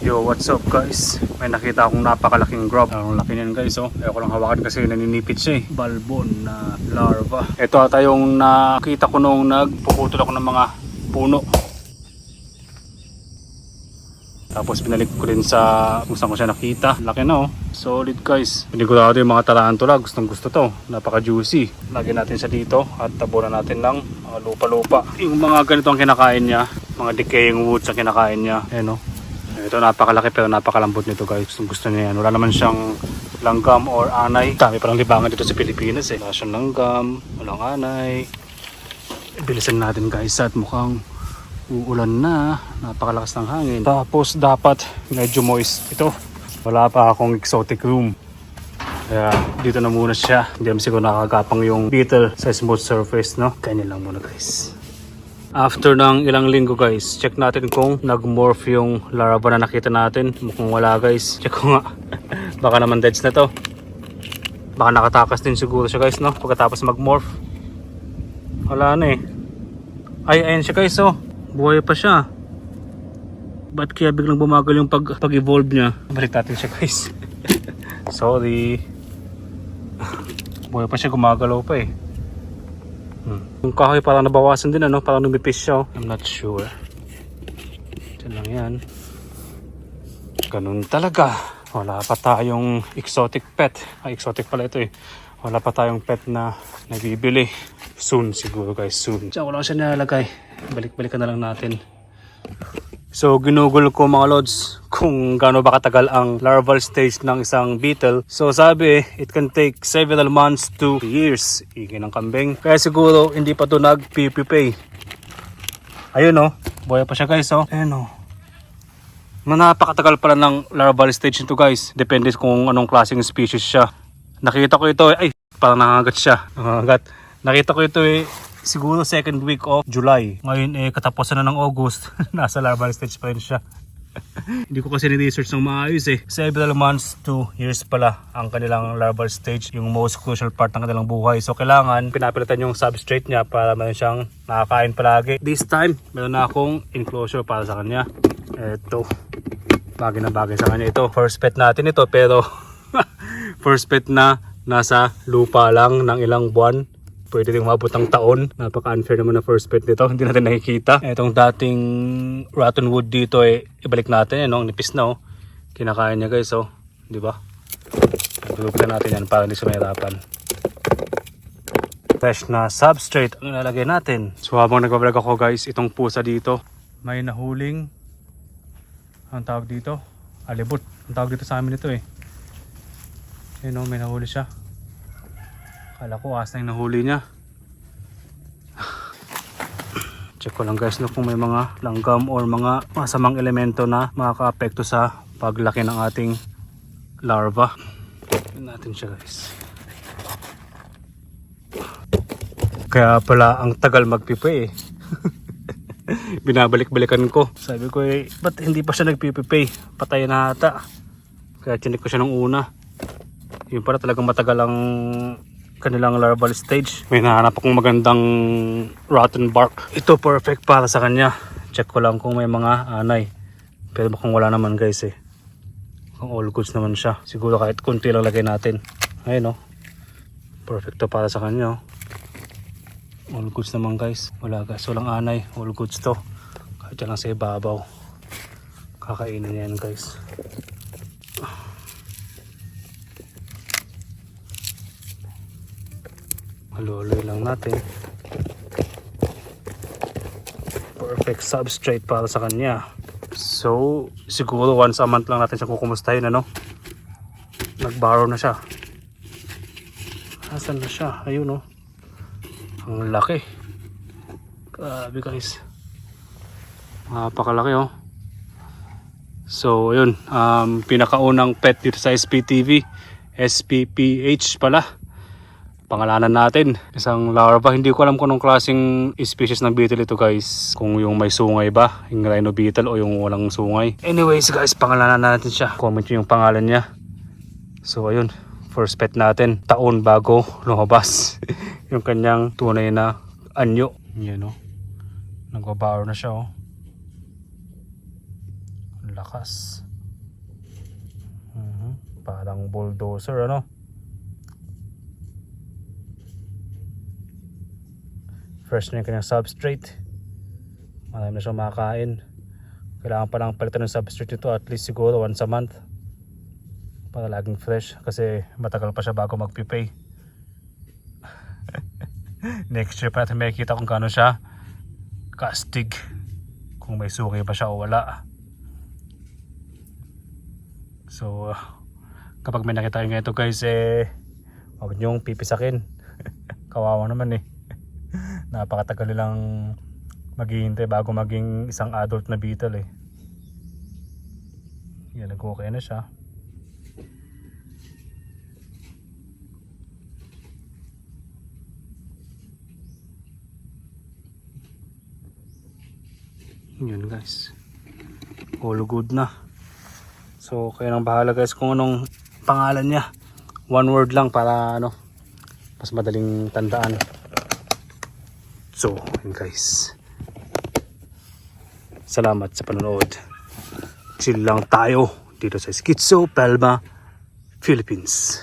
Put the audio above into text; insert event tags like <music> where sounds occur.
Yo, what's up guys? May nakita akong napakalaking grub. Ang laki niyan guys, oh. Ayaw ko lang hawakan kasi naninipit siya eh. Balbon na larva. Ito ata yung nakita ko nung nagpuputol ako ng mga puno. Tapos binalik ko rin sa kung saan ko siya nakita. Laki na oh. Solid guys. Pinigurado yung mga tarantula. Gustong gusto to. Napaka juicy. Lagyan natin siya dito at tabunan natin ng mga lupa-lupa. Yung mga ganito ang kinakain niya. Mga decaying woods ang kinakain niya. Ayan oh. Ito napakalaki pero napakalambot nito guys. Gustong gusto niya yan. Wala naman siyang langgam or anay. Dami parang libangan dito sa Pilipinas eh. Wala siyang langgam, walang anay. Bilisan natin guys at mukhang uulan na. Napakalakas ng hangin. Tapos dapat medyo moist ito. Wala pa akong exotic room. Kaya dito na muna siya. Hindi naman siguro nakakagapang yung beetle sa smooth surface, no? Kanya lang muna guys. After ng ilang linggo guys, check natin kung nag-morph yung larva na nakita natin. Mukhang wala guys. Check ko nga. <laughs> Baka naman deads na to. Baka nakatakas din siguro siya guys, no? Pagkatapos mag-morph. Wala na eh. Ay, ayun siya guys, oh. Buhay pa siya. Ba't kaya biglang bumagal yung pag, pag-evolve niya? Balik natin siya guys. <laughs> Sorry. Buhay pa siya, gumagalaw pa eh. Hmm. Yung kahoy parang nabawasan din ano, parang lumipis siya. oh. I'm not sure. Diyan lang yan. Ganun talaga. Wala pa tayong exotic pet. Ay, exotic pala ito eh. Wala pa tayong pet na nabibili. Soon siguro guys, soon. Diyan ko lang siya nilalagay. Balik-balikan na lang natin. So, ginugol ko mga lods <laughs> kung gaano ba katagal ang larval stage ng isang beetle. So, sabi, it can take several months to years. Ingin ng kambing. Kaya siguro, hindi pa to nag-PPP. Ayun oh, buhay pa siya guys oh. Ayun oh. Napakatagal pala ng larval stage nito guys. Depende kung anong klaseng species siya. Nakita ko ito eh. Ay, parang nangangagat siya. Nangangagat. Nakita ko ito eh siguro second week of July. Ngayon eh katapusan na ng August. <laughs> Nasa larval stage pa rin siya. <laughs> Hindi ko kasi ni-research ng maayos eh. Several months to years pala ang kanilang larval stage, yung most crucial part ng kanilang buhay. So kailangan pinapalitan yung substrate niya para meron siyang nakakain palagi. This time, meron na akong enclosure para sa kanya. Ito. Bagay na bagay sa kanya ito. First pet natin ito pero <laughs> first pet na nasa lupa lang ng ilang buwan pwede rin umabot ng taon. Napaka-unfair naman na first pet nito. Hindi natin nakikita. Itong dating rotten wood dito eh, ibalik natin. Eh, no? Nipis na oh. Kinakain niya guys oh. Di ba? Dulugtan natin yan para hindi siya mahirapan. Fresh na substrate ang ilalagay natin. So habang nagbablog ako guys, itong pusa dito, may nahuling ang tawag dito, alibot. Ang tawag dito sa amin ito eh. Yun oh, may nahuli siya. Kala ko asa yung nahuli niya. Check ko lang guys no, kung may mga langgam or mga masamang elemento na makaka-apekto sa paglaki ng ating larva. Tignan natin siya guys. Kaya pala ang tagal magpipi eh. <laughs> Binabalik-balikan ko. Sabi ko eh, ba't hindi pa siya nagpipipi? Patay na ata. Kaya chinik ko siya nung una. Yung pala talagang matagal ang kanilang larval stage. May nahanap akong magandang rotten bark. Ito perfect para sa kanya. Check ko lang kung may mga anay. Pero mukhang wala naman guys eh. Mukhang all goods naman siya. Siguro kahit kunti lang lagay natin. Ayun oh. Perfect to para sa kanya oh. All goods naman guys. Wala guys. Walang anay. All goods to. Kahit yan lang sa ibabaw. Kakainin yan guys. Haluloy lang natin. Perfect substrate para sa kanya. So, siguro once a month lang natin siya kukumustahin, ano? Nag-borrow na siya. Asan na siya? Ayun, oh. Ang laki. Grabe guys. Napakalaki, oh. So, ayun. Um, pinakaunang pet dito sa SPTV. SPPH pala pangalanan natin. Isang larva. Hindi ko alam kung anong klaseng species ng beetle ito guys. Kung yung may sungay ba, yung rhino beetle o yung walang sungay. Anyways guys, pangalanan natin siya. Comment nyo yung pangalan niya. So ayun, first pet natin. Taon bago lumabas. <laughs> yung kanyang tunay na anyo. Yan o. Nagbabaor na siya o. Ang lakas. Parang bulldozer ano. Fresh na yung kanyang substrate. Marami na siyang makakain. Kailangan pa lang palitan ng substrate nito at least siguro once a month. Para laging fresh kasi matagal pa siya bago magpipay. <laughs> Next year pa natin makikita kung gaano siya kastig. Kung may suki pa siya o wala. So, uh, kapag may nakita kayo ganito guys, eh, huwag niyong pipisakin. <laughs> Kawawa naman eh. Napakatagal nilang maghihintay bago maging isang adult na beetle eh. Yan, nag-okay na siya. Yun guys. All good na. So, kayo nang bahala guys kung anong pangalan niya. One word lang para ano, mas madaling tandaan. So, yun guys. Salamat sa panonood. Chill lang tayo dito sa Schizo Palma, Philippines.